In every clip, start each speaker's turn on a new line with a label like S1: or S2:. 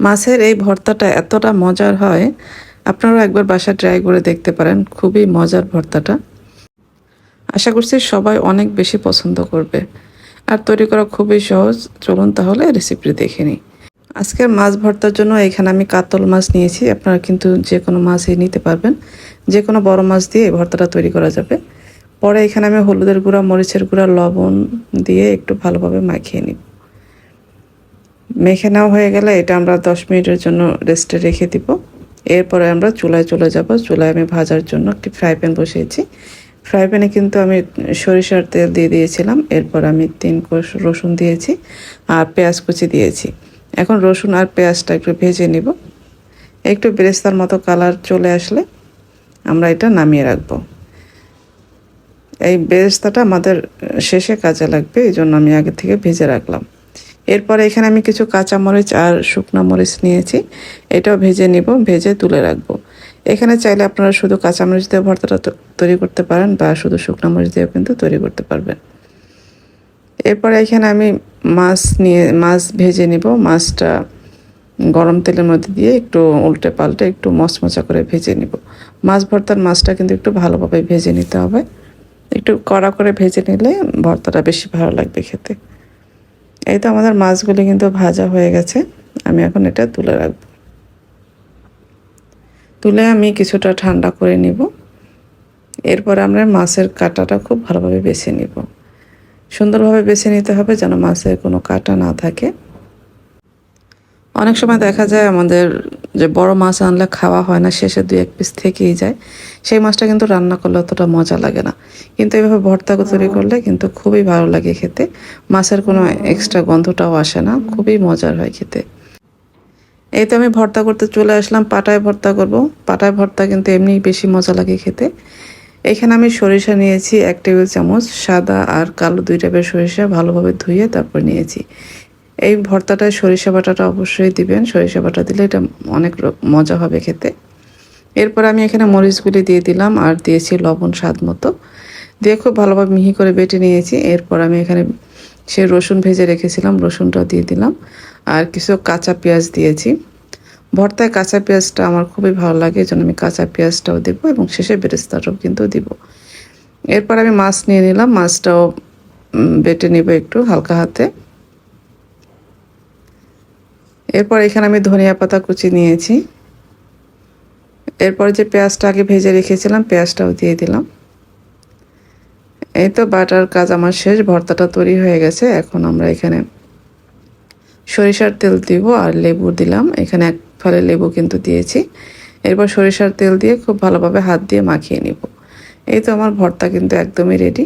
S1: মাছের এই ভর্তাটা এতটা মজার হয়, আপনারাও একবার বাসা ট্রাই করে দেখতে পারেন, খুবই মজার ভর্তাটা। আশা করছি সবাই অনেক বেশি পছন্দ করবে। আর তৈরি করা খুবই সহজ, চলুন তাহলে রেসিপি দেখে নিই। আজকের মাছ ভর্তার জন্য এখানে আমি কাতল মাছ নিয়েছি, আপনারা কিন্তু যে কোনো মাছই নিতে পারবেন। যে কোনো বড় মাছ দিয়ে এই ভর্তাটা তৈরি করা যাবে। পরে এখানে আমি হলুদের গুঁড়া, মরিচের গুঁড়া, লবণ দিয়ে একটু ভালোভাবে মাখিয়ে নিব। মেখে নেওয়া হয়ে গেলে এটা আমরা দশ মিনিটের জন্য রেস্টে রেখে দিব। এরপরে আমরা চুলায় চলে যাব। চুলায় আমি ভাজার জন্য একটি ফ্রাই প্যান বসিয়েছি। ফ্রাই প্যানে কিন্তু আমি সরিষার তেল দিয়ে দিয়েছিলাম। এরপর আমি তিন কোষ রসুন দিয়েছি আর পেঁয়াজ কুচি দিয়েছি। এখন রসুন আর পেঁয়াজটা একটু ভেজে নিব। একটু বেরেস্তার মতো কালার চলে আসলে আমরা এটা নামিয়ে রাখব। এই বেরেস্তাটা আমাদের শেষে কাজে লাগবে, এই জন্য আমি আগে থেকে ভেজে রাখলাম। এরপরে এখানে আমি কিছু কাঁচা মরিচ আর শুকনো মরিচ নিয়েছি। এটাও ভেজে নিব, ভেজে তুলে রাখব। এখানে চাইলে আপনারা শুধু কাঁচা মরিচ দিয়ে ভর্তাটা তৈরি করতে পারেন বা শুধু শুকনো মরিচ দিয়েও কিন্তু তৈরি করতে পারবেন। এরপরে এখানে আমি মাছ নিয়ে, মাছ ভেজে নিব। মাছটা গরম তেলের মধ্যে দিয়ে একটু উল্টে পাল্টে একটু মচমচা করে ভেজে নিব। মাছ ভর্তার মাছটা কিন্তু একটু ভালোভাবে ভেজে নিতে হবে। একটু কড়া করে ভেজে নিলে ভর্তাটা বেশি ভালো লাগবে খেতে। এই তো আমাদের মাছগুলি কিন্তু ভাজা হয়ে গেছে। আমি এখন এটা তুলে রাখব। তুলে আমি কিছুটা ঠান্ডা করে নিব। এরপর আমরা মাছের কাটাটা খুব ভালোভাবে বেছে নিব। সুন্দরভাবে বেছে নিতে হবে যেন মাছের কোনো কাটা না থাকে। অনেক সময় দেখা যায় আমাদের যে বড় মাছ আনলে খাওয়া হয় না শেষে দুই এক পিস থেকেই যায়। সেই মাছটা কিন্তু রান্না করলে অতটা মজা লাগে না। কিন্তু এভাবে ভর্তা তৈরি করলে কিন্তু খুবই ভালো লাগে খেতে। মাছের কোনো এক্সট্রা গন্ধটাও আসে না খুবই মজার হয় খেতে। এই তো আমি ভর্তা করতে চলে আসলাম পাটায় ভর্তা করব। পাটায় ভর্তা কিন্তু এমনি বেশি মজা লাগে খেতে। এখানে আমি সরিষা নিয়েছি এক টেবিল চামচ সাদা আর কালো দুই টাইপের সরিষা ভালোভাবে ধুয়ে তারপর নিয়েছি। এই ভর্তাটায় সরিষা বাটাটা অবশ্যই দিবেন। সরিষা বাটা দিলে এটা অনেক মজা হবে খেতে। এরপর আমি এখানে মরিচগুলি দিয়ে দিলাম আর দিয়েছি লবণ স্বাদ মতো। দিয়ে খুব ভালোভাবে মিহি করে বেটে নিয়েছি। এরপর আমি এখানে সে রসুন ভেজে রেখেছিলাম, রসুনটাও দিয়ে দিলাম। আর কিছু কাঁচা পেঁয়াজ দিয়েছি। ভর্তায় কাঁচা পেঁয়াজটা আমার খুবই ভালো লাগে এই জন্য আমি কাঁচা পেঁয়াজটাও দেবো এবং শেষে বেরেস্তাটাও কিন্তু দিব। এরপর আমি মাছ নিয়ে নিলাম, মাছটাও বেটে নিব একটু হালকা হাতে। এরপর এখানে আমি ধনিয়া পাতা কুচি নিয়েছি। এরপর যে পেঁয়াজটা আগে ভেজে রেখেছিলাম, পেঁয়াজটাও দিয়ে দিলাম। এই তো বাটার কাজ আমার শেষ, ভর্তাটা তৈরি হয়ে গেছে। এখন আমরা এখানে সরিষার তেল দিব আর লেবু দিলাম। এখানে এক ফলে লেবু কিন্তু দিয়েছি। এরপর সরিষার তেল দিয়ে খুব ভালোভাবে হাত দিয়ে মাখিয়ে নিব। এই তো আমার ভর্তা কিন্তু একদমই রেডি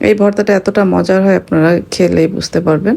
S1: এই ভর্তাটা এতটা মজার হয়, আপনারা খেলেই বুঝতে পারবেন।